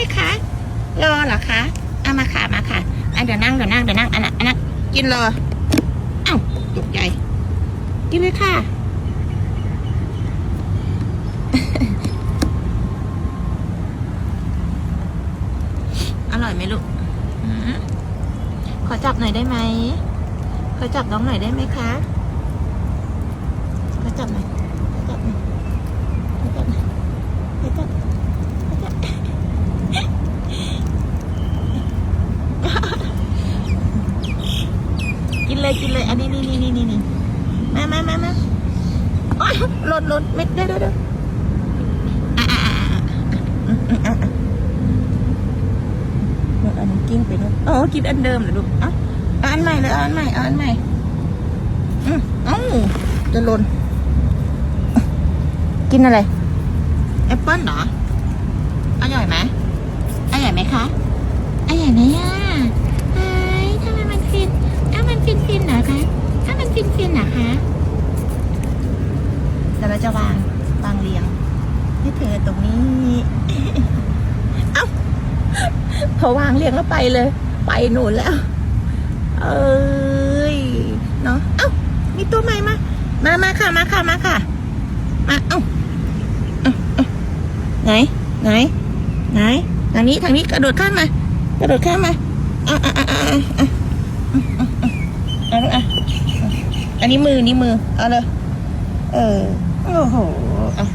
มคะรอเหรอคะเอามาค่ะมาค่ะอะเดี๋ยวนั่งเดี๋ยวนั่งเดี๋ยวนั่งอันนั้นอันนั้นกินเลยเอ้าตกใจกินเลยค่ะอร่อยไหมลูกขอจับหน่อยได้ไหมขอจับน้องหน่อยได้ไหมคะขอจับหน่อย ขอจับหน่อยขอจับขอจับ กิน เลยกินเลยอันนี้นี่นี่นี่นี่นี่มามามามาโอ๊ยหล่นหล่นไม่ได้ได้ได้อเด้อเอออันนี้กิ้งไปนู่นอ๋อกินอันเดิมเหรอลูกอะอันใหม่เลยอันใหม่อันใหม่อืมเอ้าจะหล่นกินอะไรแอปเปิ้ลเหรออร่อยไหมอร่อยไหมคะอร่อยไหมอะ นฟินฟินเหรอคะเดี๋ยวเราจะวางวางเรียง ให้เธอตรงนี้ เอ้าพอวางเรียงแล้วไปเลย ไปหนูนแล้ว เอ้ยเนาะเอ้ามีตัวใหม่มามามาค่ะมาค่ะมาค่ะ มาเอ้าเอ้าเอาไหนไหนไหนทางนี้ทางนี้กระโดดข้ามมากระโดดข้ามมาอะอะอะอะอะอะเอาลูกอะ อันนี้มือนี่มือ เอาเลย เออ โอ้โหอะ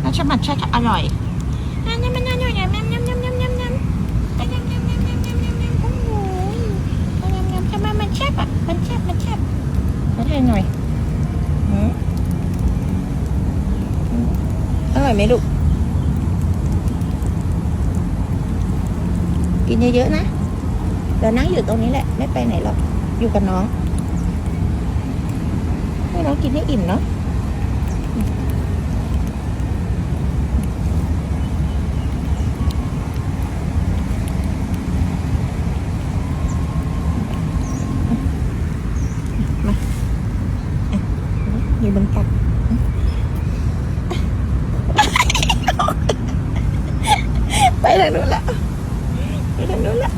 แล้วชะมัดชะอร่อยอันนี้มันอร่อยอะยำยำยำยำยำยำยำยำยำยำยำยำยำยำโอ้โหยำยำทำไมมันแซ่บอะมันแซ่บมันแซ่บขอถ่ายหน่อยหืมอร่อยไหมลูกกินเยอะๆนะเดี๋ยวนั่งอยู่ตรงนี้แหละไม่ไปไหนหรอกอยู่กับน้องให้น้อง กินให้อิ่มเนาะมาอะอยู่บนตักไปทางนู้นละไปทางนู้นละ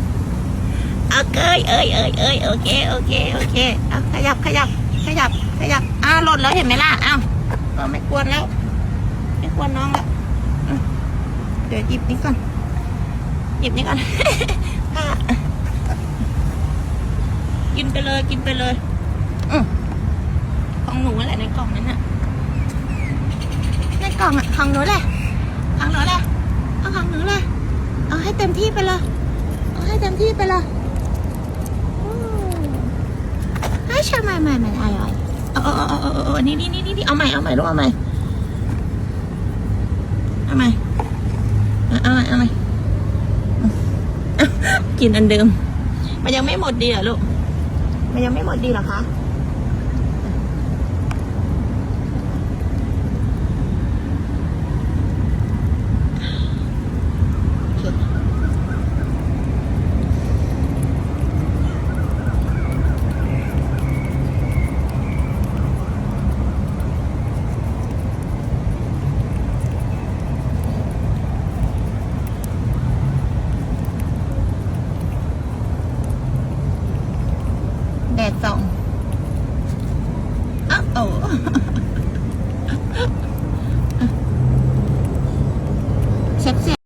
โอเคเอ้ยเอ้ยเอ้ยโอเค โอเค โอเค เอาขยับ ขยับ ยับขยับอ้าวหล่นแล้วเห็นไหมล่ะอ้าวเออไม่กวนแล้ว ไม่กวนน้องแล้วเดี๋ยวหยิบนี้ก่อนหยิบนี้ก่อนผ้ากินไปเลยกินไปเลยอของหนูแหละในกล่องนั้นน่ะในกล่องอะของหนูแหละของหนูแหละเอาของหนูแหละเอาให้เต็มที่ไปเลยเอาให้เต็มที่ไปเลยให้ชามาใหม่มันอร่อยเอ อันนี่นี่นี่นี่เอาใหม่เอาใหม่ลูกเอาใหม่เอาใหม่เอาเอาใหม่เอาใหม่กินอันเดิม มันยังไม่หมดดีเหรอลูก มันยังไม่หมดดีเหรอคะ